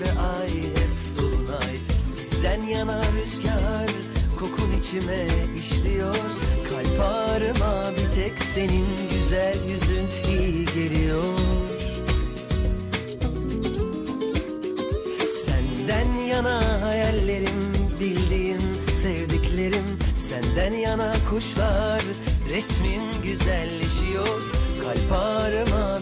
ve ay hep dolunay. Bizden yana rüzgar kokun içime işliyor. Kalp ağrıma bir tek senin güzel yüzün iyi geliyor. Senden yana hayallerim bildiğim sevdiklerim. Senden yana kuşlar resmin güzelleşiyor. Kalp ağrıma